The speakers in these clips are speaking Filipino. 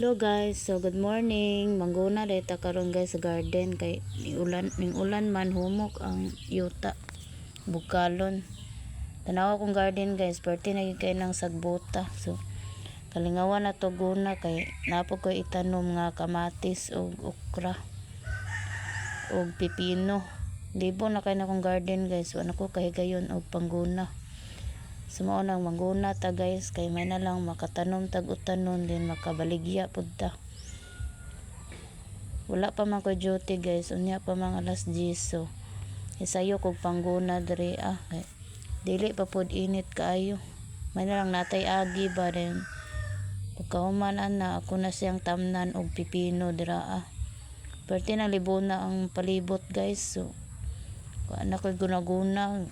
Hello guys, so good morning. Mangguna data karon guys sa garden kay ning ulan ning ulan man humok ang yuta bukalon. Tanawa kong garden guys, perti na kay nang sagbota. So kalingawan na to guna kay napo ko itanom nga kamatis ug okra ug pipino. Libo na kay na kong garden guys, wala ko kahigayon og pangguna. Sumao nang mangguna ta guys kay may na lang makatanom tag utanon din makabaligya pud ta. Wala pa man ko duty guys, unya pa man alas 10 so isayo kog pangguna diri ah. Kay, dili pa pud init kaayo. May na lang natay agi ba rin. Pagkahuman na ako na siyang tamnan og pipino dira ah. Perti na libona ang palibot guys so na ko'y gunaguna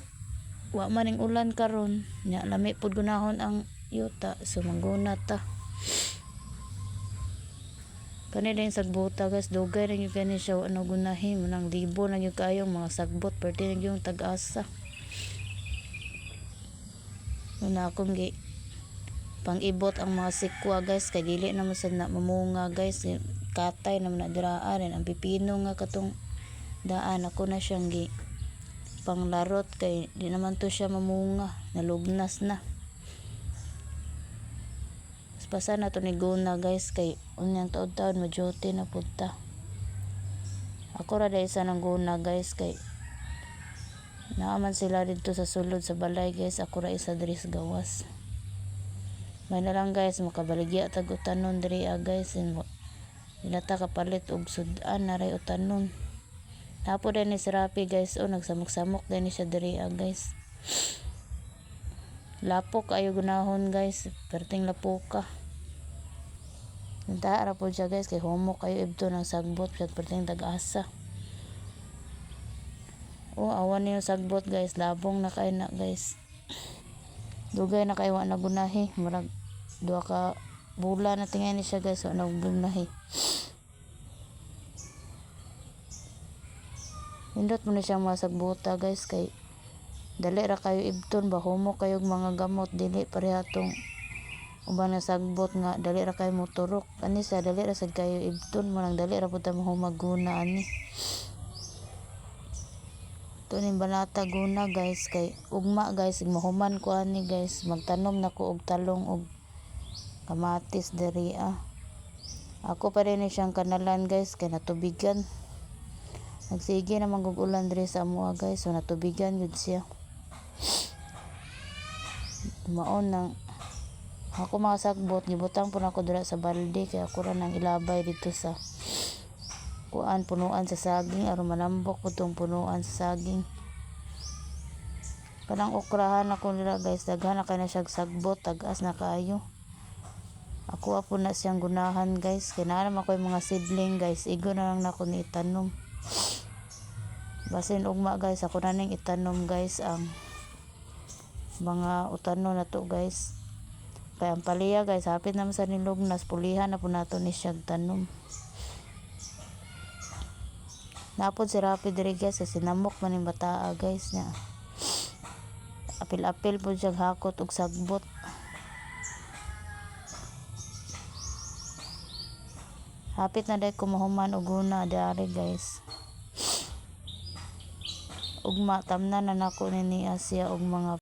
wa man ning ulan karon nya lami pud gunahon ang yuta so mangguna ta. Kani din sagbuta guys dugay rin yung kani siya ano gunahin manang libo na yung kayong mga sagbot perti na yung tag-asa. Una akong gi pang ibot ang mga sikwa guys kay dili naman sad na mamunga guys Eh, katay naman na diraan rin ang pipino nga katong daan ako na siyang gi panglarot kay di naman to siya mamunga. Nalugnas na. Pasa na to ni Guna guys kay unyang taon-taon majote na punta ako ra dahil sa nang Guna guys kay naaman sila dito sa sulod sa balay guys. Ako ra isa diri gawas. May na lang guys makabaligya tag utanon diri ah guys. And Ilata kapalit og sudan na ray utanon Tapo din ni Rapi guys o nagsamok-samok din ni siya diri ah, guys. Lapok ayo gunahon guys, perting lapoka. Nanta ara po siya guys kay homo kayo ibto ng sagbot perting tag-asa. O awan niyo sagbot guys, labong na kay na guys. Dugay na kay wa na gunahi, murag duha ka bulan na tingay ni siya guys, wa na gunahi. Nindot mo na siyang masagbuta guys kay dali ra kayo ibton ba humo kayo mga gamot dili parehatong uban na sagbot nga dali ra kayo moturok ani sa dali ra sad kayo ibton mo nang dali ra pud ta mahumaguna ani Tunin banata guna guys kay ugma guys mahuman ko ani guys magtanom na ko og talong og kamatis diri ah. Ako pa rin siyang kanalan guys kay natubigan Nagsige naman kog ulan sa amuha guys. So natubigan yun siya. Maon nang ako mga sagbot gibutang po ako dira sa balde kaya ako ra nang ilabay dito sa kuan punuan sa saging aron manambok po tong punuan sa saging. Kanang okrahan ako nila guys daghan na kay na siya sagbot tagas na kaayo. Ako po na siyang gunahan guys. Naman ako yung mga seedling guys. Igo na lang na ako ni itanom basin ugma guys. Ako na ning itanom guys ang mga utanon na to guys. Kaya ang paliya guys hapit naman sa nilugnas pulihan na po nato ni siyang tanom. Napod si Rapi diri guys kasi sinamok man yung bataa guys niya. Apil-apil po siyang hakot og sagbot. Hapit na dahil kumahuman og una dari guys ugma tamnan na nako ni Asya og mga